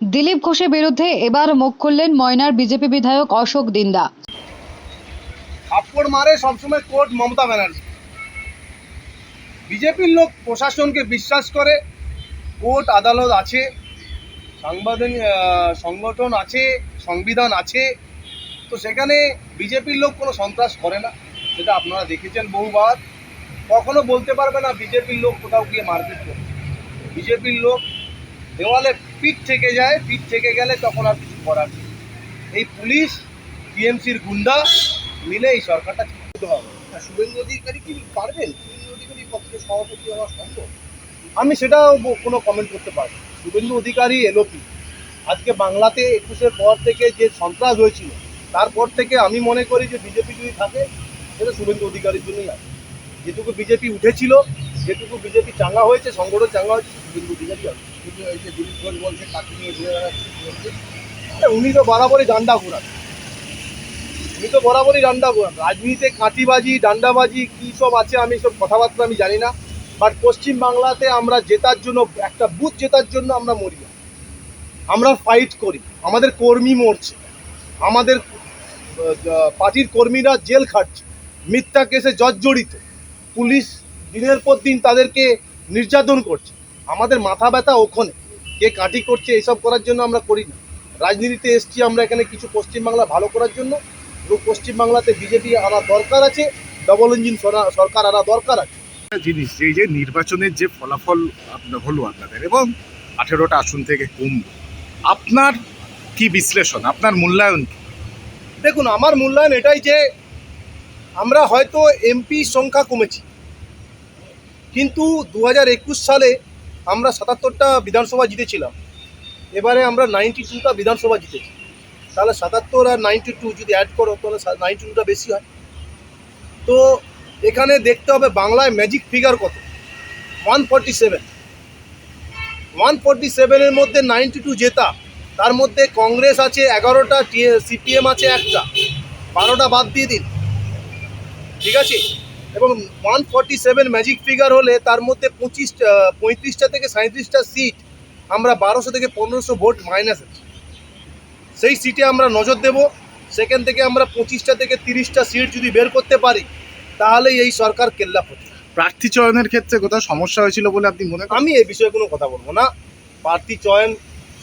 দিলীপ ঘোষের বিরুদ্ধে এবার মুখ খুললেন ময়নার বিজেপি বিধায়ক অশোক দিন্দা। মারে সবসময় কোর্ট মমতা ব্যানার্জি। বিজেপির লোক প্রশাসনকে বিশ্বাস করে, কোর্ট আদালত আছে, সাংবাদিক সংগঠন আছে, সংবিধান আছে, তো সেখানে বিজেপির লোক কোনো সন্ত্রাস করে না, সেটা আপনারা দেখেছেন বহুবার। কখনো বলতে পারবে না বিজেপির লোক কোথাও গিয়ে মারপিট করে বিজেপির লোক দেওয়ালে পিঠ থেকে যায়, পিঠ থেকে গেলে তখন আর কিছু করার নেই। এই পুলিশ টিএমসির গুন্ডা মিলে এই সরকারটা চালাতে হবে। শুভেন্দু অধিকারী কি পারবেন? শুভেন্দু অধিকারী পক্ষে সভাপতি হওয়া সম্ভব? আমি সেটাও কোনো কমেন্ট করতে পারি শুভেন্দু অধিকারী এলোপি আজকে বাংলাতে একুশের পর থেকে যে সন্ত্রাস হয়েছিল, তারপর থেকে আমি মনে করি যে বিজেপি যদি থাকে, সেটা শুভেন্দু অধিকারীর জন্যই আছে। যেটুকু বিজেপি উঠেছিল, যেটুকু বিজেপি চাঙ্গা হয়েছে, সংগঠন চাঙ্গা হয়েছে, শুভেন্দু অধিকারী আছে। তা উনি তো বরাবরই ডান্ডা ঘোরান। উনি তো বরাবরই ডান্ডা ঘোরান। রাজনীতিতে কাঁটিবাজি ডান্ডাবাজি, কী সব আছে আমি সব কথাবার্তা আমি জানি না। বাট পশ্চিম বাংলাতে আমরা জেতার জন্য, একটা বুথ জেতার জন্য আমরা মরি। আমরা ফাইট করি। আমাদের কর্মী মরছে। আমাদের পার্টির কর্মীরা জেল খাটছে। মিথ্যা কেসে জর্জরিত। পুলিশ দিনের পর দিন তাদেরকে নির্যাতন করছে। আমাদের মাথা ব্যথা ওখানে। কে কাটি করছে এসব করার জন্য আমরা করি না। রাজনীতিতে এসছি আমরা এখানে কিছু পশ্চিমবাংলা ভালো করার জন্য। এবং পশ্চিমবাংলাতে বিজেপি আনা দরকার আছে ডবল ইঞ্জিন সরা- সরকার আনা দরকার আছে। জিনিস যে এই যে নির্বাচনের যে ফলাফল আপনার হলো আপনাদের এবং আঠেরোটা আসন থেকে কমল আপনার কি বিশ্লেষণ? আপনার মূল্যায়ন দেখুন আমার মূল্যায়ন এটাই যে আমরা হয়তো এমপি সংখ্যা কমেছি। কিন্তু দু হাজার একুশ সালে আমরা সাতাত্তরটা বিধানসভা জিতেছিলাম। এবারে আমরা নাইনটি টুটা বিধানসভা জিতেছি। তাহলে সাতাত্তর আর নাইনটি টু যদি অ্যাড করো, তাহলে নাইনটি টুটা বেশি হয়। তো এখানে দেখতে হবে বাংলায় ম্যাজিক ফিগার কত? One forty seven one forty সেভেনের মধ্যে নাইনটি টু জেতা। তার মধ্যে কংগ্রেস আছে এগারোটা সিপিএম আছে একটা। বারোটা বাদ দিয়ে দিন। ঠিক আছে? এবং one forty seven magic figure হলে তার মধ্যে পঁচিশ পঁয়ত্রিশটা থেকে সাঁত্রিশটা সিট আমরা বারোশো থেকে পনেরোশো ভোট মাইনাস সেই সিটে আমরা নজর দেব। সেখান থেকে আমরা পঁচিশটা থেকে তিরিশটা সিট যদি বের করতে পারি তাহলে এই সরকার কেল্লা হচ্ছে প্রার্থী চয়নের ক্ষেত্রে কোথাও সমস্যা হয়েছিল বলে আপনি মনে আমি এই বিষয়ে কোনো কথা বলব না। প্রার্থী চয়ন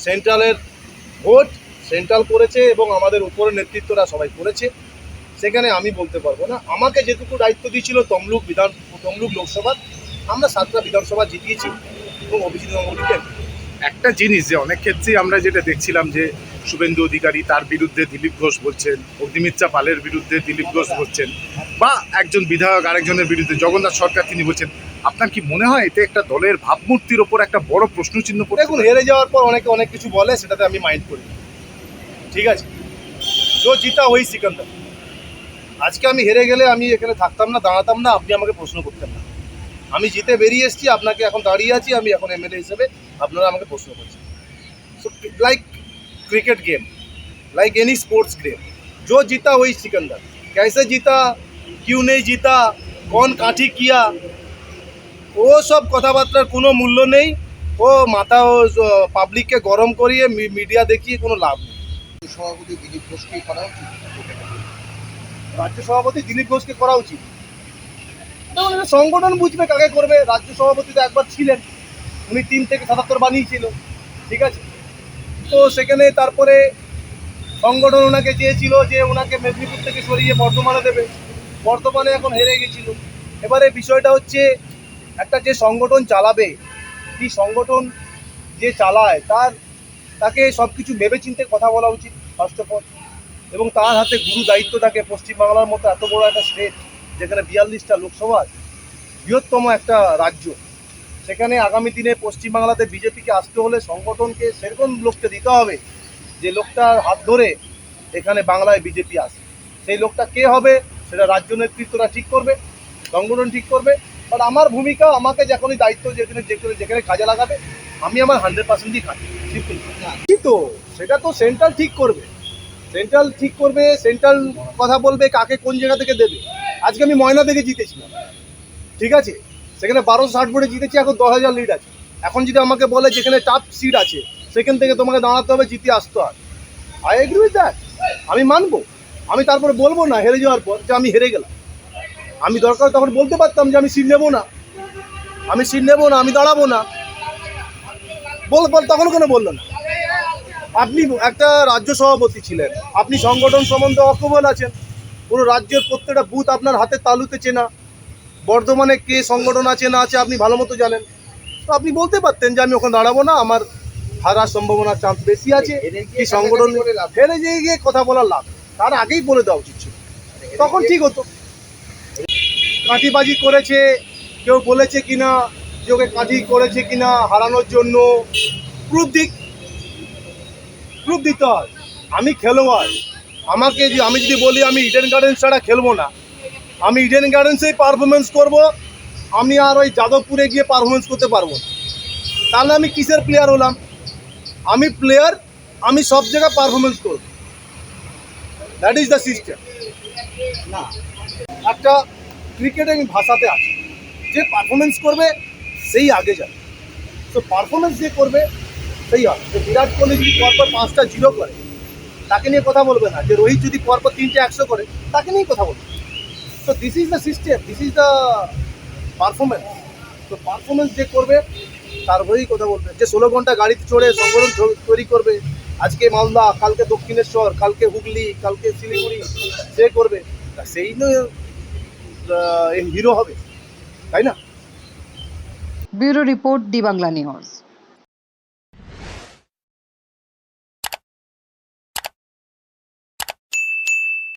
সেন্ট্রালের ভোট সেন্ট্রাল করেছে এবং আমাদের উপরের নেতৃত্বরা সবাই করেছে। সেখানে আমি বলতে পারব না। আমাকে যেটুকু দায়িত্ব দিয়েছিল তমলুক বিধান তমলুক লোকসভা আমরা সাতটা বিধানসভা জিতিয়েছি এবং অভিজিৎ গাঙ্গুলিকে একটা জিনিস যে অনেক ক্ষেত্রেই আমরা যেটা দেখছিলাম যে শুভেন্দু অধিকারী তার বিরুদ্ধে দিলীপ ঘোষ বলছেন অগ্নিমিত্রা পালের বিরুদ্ধে দিলীপ ঘোষ বলছেন বা একজন বিধায়ক আরেকজনের বিরুদ্ধে জগন্নাথ সরকার তিনি বলছেন আপনার কি মনে হয় এতে একটা দলের ভাবমূর্তির ওপর একটা বড় প্রশ্নচিহ্ন পড়ে দেখুন হেরে যাওয়ার পর অনেকে অনেক কিছু বলে সেটাতে আমি মাইন্ড করি। ঠিক আছে? জিতা ওই সিকান্দার। আজকে আমি হেরে গেলে আমি এখানে থাকতাম না দাঁড়াতাম না আপনি আমাকে প্রশ্ন করতেন না আমি জিতে বেরিয়ে এসেছি আপনাকে এখন দাঁড়িয়ে আছি আমি এখন এমএলএ হিসেবে আপনারা আমাকে প্রশ্ন করছেন so like cricket game like any sports game जो जीता वही सिकंदर कैसे जीता क्यों नहीं जीता कौन काठी किया ও সব কথাবার্তার কোনো মূল্য নেই ও মাথা ও পাবলিককে গরম করিয়ে মি- মিডিয়া দেখিয়ে কোনো লাভ নেই সভাপতি দিলীপ ঘোষকেই করা উচিত রাজ্য সভাপতি দিলীপ ঘোষকে করা উচিত। সংগঠন বুঝবে কাকে করবে। রাজ্য সভাপতি তো একবার ছিলেন। উনি তিন থেকে সাতাত্তর বানিয়েছিল। ঠিক আছে? তো সেখানে তারপরে সংগঠন ওনাকে চেয়েছিল যে ওনাকে মেদিনীপুর থেকে সরিয়ে বর্ধমানে দেবে। বর্ধমানে এখন হেরে গেছিল। এবারে বিষয়টা হচ্ছে, একটা যে সংগঠন চালাবে, কি সংগঠন যে চালায়, তার, তাকে সব কিছু ভেবেচিন্তে কথা বলা উচিত ফার্স্ট অফ অল এবং তার হাতে গুরু দায়িত্ব থাকে পশ্চিমবাংলার মতো এত বড় একটা স্টেট যেখানে বিয়াল্লিশটা লোকসভা, বৃহত্তম একটা রাজ্য, সেখানে আগামী দিনে পশ্চিমবাংলাতে বিজেপিকে আসতে হলে সংগঠনকে সেরকম লোককে দিতে হবে যে লোকটার হাত ধরে এখানে বাংলায় বিজেপি আসে। সেই লোকটা কে হবে, সেটা রাজ্য নেতৃত্বরা ঠিক করবে, সংগঠন ঠিক করবে বাট আমার ভূমিকা, আমাকে যখনই দায়িত্ব যেখানে যেখানে যেখানে কাজে লাগাবে, আমি আমার হান্ড্রেড পার্সেন্টই কাজ সিম্পল কি তো সেটা তো সেন্ট্রাল ঠিক করবে। সেন্ট্রাল ঠিক করবে, সেন্ট্রাল কথা বলবে, কাকে কোন জায়গা থেকে দেবে। আজকে আমি ময়না থেকে জিতেছিলাম ঠিক আছে? সেখানে বারোশো ষাট ভোটে জিতেছি, এখন দশ হাজার লিড আছে। এখন যদি আমাকে বলে যেখানে টাফ সিট আছে, সেখান থেকে তোমাকে দাঁড়াতে হবে, জিতে আসতে হয় আই এগ্রি উইথ দ্যাট আমি মানবো। আমি তারপরে বলব না, হেরে যাওয়ার পর যে আমি হেরে গেলাম। আমি দরকার তখন বলতে পারতাম যে আমি সিট নেব না। আমি সিট নেব না, আমি দাঁড়াবো না। বল বল, তখন কোনো বলল না। আপনি একটা রাজ্য সভাপতি ছিলেন। আপনি সংগঠন সম্বন্ধে অকবল আছেন। পুরো রাজ্যের প্রত্যেকটা বুথ আপনার হাতে তালুতে চেনা। বর্ধমানে কে সংগঠন আছে না আছে আপনি ভালো মতো জানেন। তো আপনি বলতে পারতেন যে আমি ওখানে দাঁড়াবো না আমার হারার সম্ভাবনার চান্স বেশি আছে। কি সংগঠন হেরে যেয়ে গিয়ে কথা বলার লাভ? তার আগেই বলে দেওয়া উচিত ছিল। তখন ঠিক হতো। কাঁটিবাজি করেছে কেউ বলেছে কিনা যে ওকে কাঁটি করেছে কিনা হারানোর জন্য প্রুফ দিক। প্রুফ দিতে হয়। আমি খেলোয়াড়। আমাকে যে আমি যদি বলি আমি ইডেন গার্ডেন্স ছাড়া খেলব না। আমি ইডেন গার্ডেন্সেই পারফরমেন্স করব। আমি আর ওই যাদবপুরে গিয়ে পারফরমেন্স করতে পারব তাহলে আমি কিসের প্লেয়ার হলাম? আমি প্লেয়ার আমি সব জায়গায় পারফরমেন্স করব। দ্যাট ইজ দ্য সিস্টেম না। একটা ক্রিকেটিং ভাষাতে আছে। যে পারফরমেন্স করবে, সেই আগে যাবে। তো পারফরমেন্স যে করবে সেই তো বিরাট কোহলি যদি পরপর পাঁচটা জিরো করে, তাকে নিয়ে কথা বলবে না। যে রোহিত যদি পরপর তিনটে একশো করে, তাকে নিয়ে কথা বলবে। তো this is the system this is the performance তো পারফরমেন্স যে করবে, তার হয়েই কথা বলবে। যে ষোলো ঘণ্টা গাড়িতে চড়ে সংগঠন তৈরি করবে, আজকে মালদা, কালকে দক্ষিণেশ্বর, কালকে হুগলি, কালকে শিলিগুড়ি সে করবে, তা সেই হিরো হবে। তাই না? Bureau report the Bangla news.